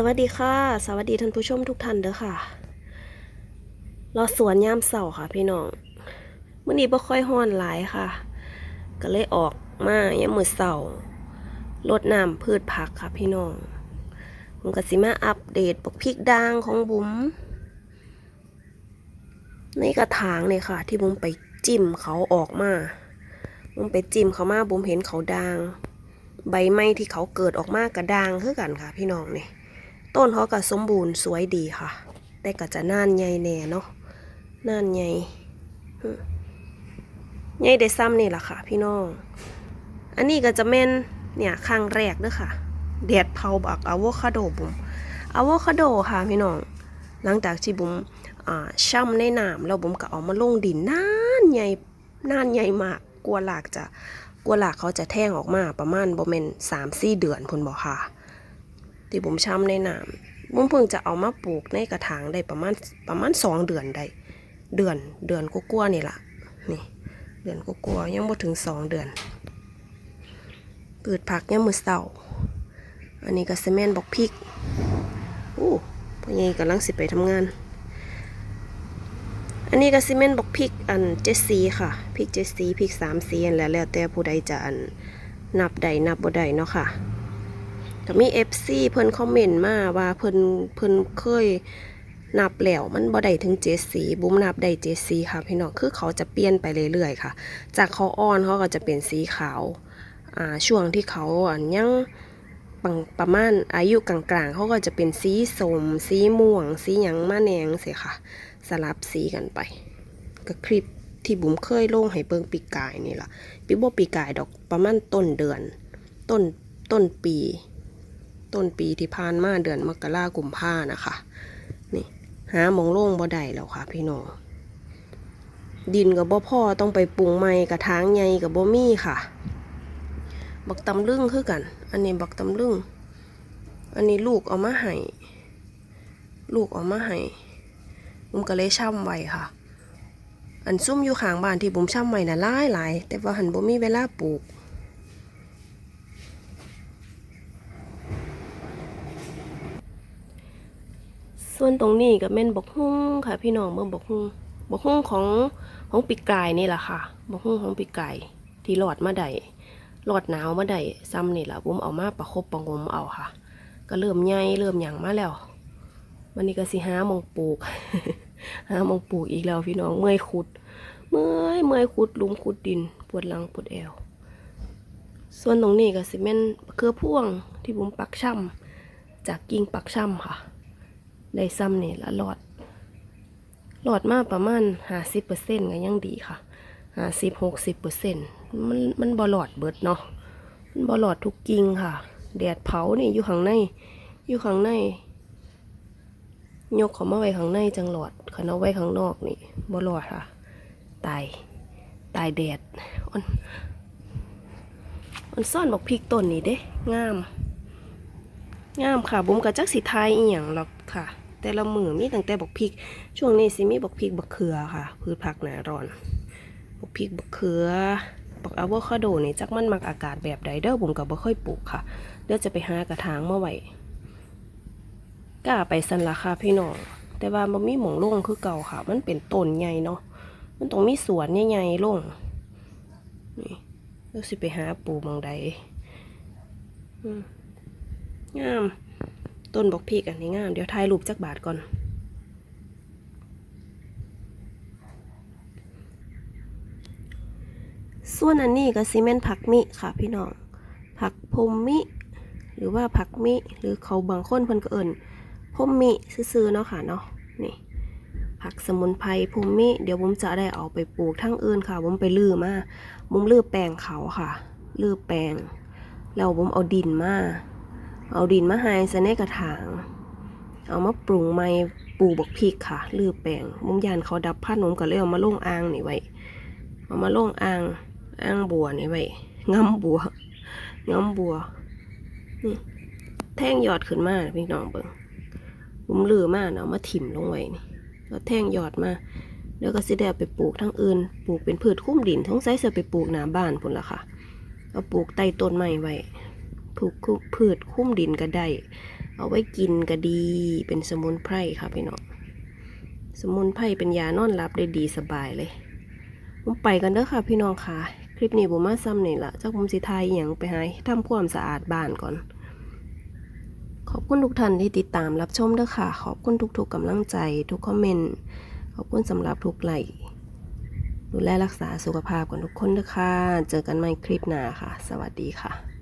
สวัสดีค่ะ สวัสดีท่านผู้ชมทุกท่านเด้อค่ะรอสวนยามเสาร์ค่ะ พี่น้องมื่อนี้บ่ค่อยห้อนหลายค่ะ ก็เลยออกมายามมื้อเสาร์รดน้ำพืชผักค่ะ พี่น้องผมก็สิมาอัปเดตบักพริกด่างของบุ๋มในกระถางเนี่ยค่ะ ที่บุ๋มไปจิ้มเขาออกมาบุ๋มไปจิ้มเขามาบุ๋มเห็นเขาด่าง ใบไม้ที่เขาเกิดออกมากระด่างคือกันค่ะ พี่น้องเนี่ย ต้นเขาก็สมบูรณ์สวยดีค่ะ แต่ก็จะน่านใหญ่แน่เนาะน่านใหญ่ใหญ่ได้ซ้ำนี่แหละค่ะ พี่น้อง อันนี้ก็จะแม่นเนี่ยครั้งแรกเด้อค่ะแดดเผาบักอะโวคาโดบุ๋มอะโวคาโดค่ะพี่น้อง หลังจากที่บุ๋มอ่าช่ำในน้ำแล้วบุ๋มก็เอามาลงดินนานใหญ่นานใหญ่มากกลัวหลากจะกลัวหลากเขาจะแท่งออกมาประมาณบ่แม่นสามสี่เดือนพุ่นบอกค่ะ ที่ผมช้ำในน้ำผมเพิ่งจะเอามาปลูกในกระถางได้ประมาณประมาณสองเดือนได้ เดือนเดือนก็กลัวๆนี่ละนี่ เดือนก็กลัวๆยังบ่ถึงสองเดือนปืดผักยังมือเศร้าอันนี้ก็ซีเมนบอกพริกอู้พ่อใหญ่กำลังสิไปทำงาน อันนี้ก็ซีเมนบอกพริกอันเจดสีค่ะพริกเจดสีพริกสามสีอันแล้วแล้วแต่ผู้ใดจะอันนับใดนับบ่ใดเนาะค่ะ ก็มี FC เพิ่นคอมเมนต์มาว่าเพิ่นเพิ่นเคยนับแล้วมันบ่ได้ถึงเจ็ดสีบุ้มนับได้เจ็ดสีค่ะพี่น้องคือเขาจะเปลี่ยนไปเรื่อยๆค่ะ จากเขาอ่อนเขาก็จะเป็นสีขาวอ่าช่วงที่เขาอันยังปประมาณอายุกลางๆเขาก็จะเป็นสีสมสีม่วง สีหยังมาแนงเสียค่ะ สลับสีกันไปก็คลิปที่บุ๋มเคยลงให้เบิงปีกายนี่ล่ะปีบ่ปีกายดอกประมาณต้นเดือน ต้นต้นปี ต้นปีที่ผ่านมาเดือนมกรากุมภานะคะ นี่หามองโล่งบ่ได้แล้วค่ะ พี่น้องดินกับบ่พ่อต้องไปปรุงใหม่กระถางใหญ่กับบ่มีค่ะ บักตำลึงคือกัน อันนี้บักตำลึงอันนี้ลูกเอามาให้ลูกเอามาให้บุมก็เลยช่ำไว้ค่ะ อันซุ่มอยู่ข้างบ้านที่บุมช่ำไว้น่ะหลายหลายแต่ว่าหันบ่มีเวลาปลูก ส่วนตรงนี้ก็แม่นบกฮุ้งค่ะ พี่น้องเมื่อบกฮุ้งบกฮุ้งของของปีกไก่นี่แหละค่ะบกฮุ้งของปีกไก่ที่หลอดมาได้หลอดหนาวมาได้ซ้ำนี่แหละผมเอามาประคบประงมเอาค่ะ ก็เริ่มใหญ่เริ่มหยั่งมาแล้ววันนี้ก็สิหามองปลูกหามองปลูกอีกแล้วพี่น้องเมื่อยขุด เมื่อยเมื่อยขุดลุมขุดดินปวดหลังปวดแอวส่วนตรงนี้ก็สิแม่นเครือพ่วงที่ผมปักช่ำจากกิ่งปักช่ำค่ะ ได้ซ้ำนี่ละหลอดหลอดมาประมาณห้าสิบเปอร์เซ็นต์ก็ยังดีค่ะห้าสิบหกสิบเปอร์เซ็นต์มันมันบอหลอดเบิดเนาะมันบอหลอดทุกกิ่งค่ะ แดดเผานี่อยู่ข้างใน อยู่ข้างใน ยกเขามาไว้ข้างในจังหลอดขันเอาไว้ข้างนอกนี่บอหลอดค่ะ ตาย ตายแดดอ่อนอ่อนซ่อนบอกพริกต้นนี่เด้ งาม งามค่ะบุ้มกับจักสีไทยอีหยังหรอกค่ะ แต่ละมือมีตั้งแต่บักพริก ช่วงนี้สิมีบักพริกบักเขือค่ะ พืชผักหนาร้อนบักพริกบักเขือบักอะโวคาโดนี่จักมันมักอากาศแบบใดเด้อบุ้มกับบ่ค่อยปลูกค่ะเดี๋ยวจะไปหากระถางมาไว้กล้าไปสันละค่ะพี่น้องแต่ว่ามันมีหมองโล่งคือเก่าค่ะ มันเป็นต้นใหญ่เนาะมันต้องมีสวนใหญ่ๆโล่งนี่เดี๋ยวสิไปหาปลูกมองใดอืม งาม ต้นบอกพีกอันนี้งาม เดี๋ยวถ่ายรูปจักบาทก่อน ส่วนอันนี้ก็ซีเมนต์ผักมิค่ะพี่น้อง ผักพมมิ หรือว่าผักมิ หรือเขาบางคนเพิ่นก็เอิ่นพมมิซื่อๆเนาะค่ะเนาะ นี่ผักสมุนไพรพมมิเดี๋ยวผมจะได้เอาไปปลูกทั้งอื่นค่ะผมไปลือมาผมลือแปลงเขาค่ะ ลือแปลงแล้วผมเอาดินมา เอาดินมาให้ใส่ในกระถาง เอามาปรุงใหม่ปลูกบักพริกค่ะลือแปลงมุมยานเขาดับพัดผมก็เลยเอามาลงอ่างนี่ไว้เอามาลงอ่างอ่างบัวนี่ไว้งำบัวงำบัวนี่แท่งยอดขึ้นมาพี่น้องเบิ่งผมลือมาเนาะเอามาถิ่มลงไว้นี่แล้วแท่งยอดมาแล้วก็สิได้เอาไปปลูกทั้งอื่น ปลูกเป็นพืชคุ้มดินท้องไซส์ไปปลูกหน้าบ้านพุ่นละค่ะเอาปลูกใต้ต้นไม้ไว้ ปลูกพืชคุ้มดินก็ได้ เอาไว้กินก็ดี เป็นสมุนไพรค่ะพี่น้องสมุนไพรเป็นยานอนหลับได้ดีสบายเลยผมไปกันเด้อค่ะพี่น้องค่ะ คลิปนี้ผมมาซ้ำนี่ละเจ้าผมสิไทยอย่างไปให้ทำความสะอาดบ้านก่อน ขอบคุณทุกท่านที่ติดตามรับชมเด้อค่ะ ขอบคุณทุกๆกำลังใจ ทุกคอมเมนต์ขอบคุณสำหรับทุกไลค์ดูแลรักษาสุขภาพกันทุกคนเด้อค่ะ เจอกันใหม่คลิปหน้าค่ะ สวัสดีค่ะ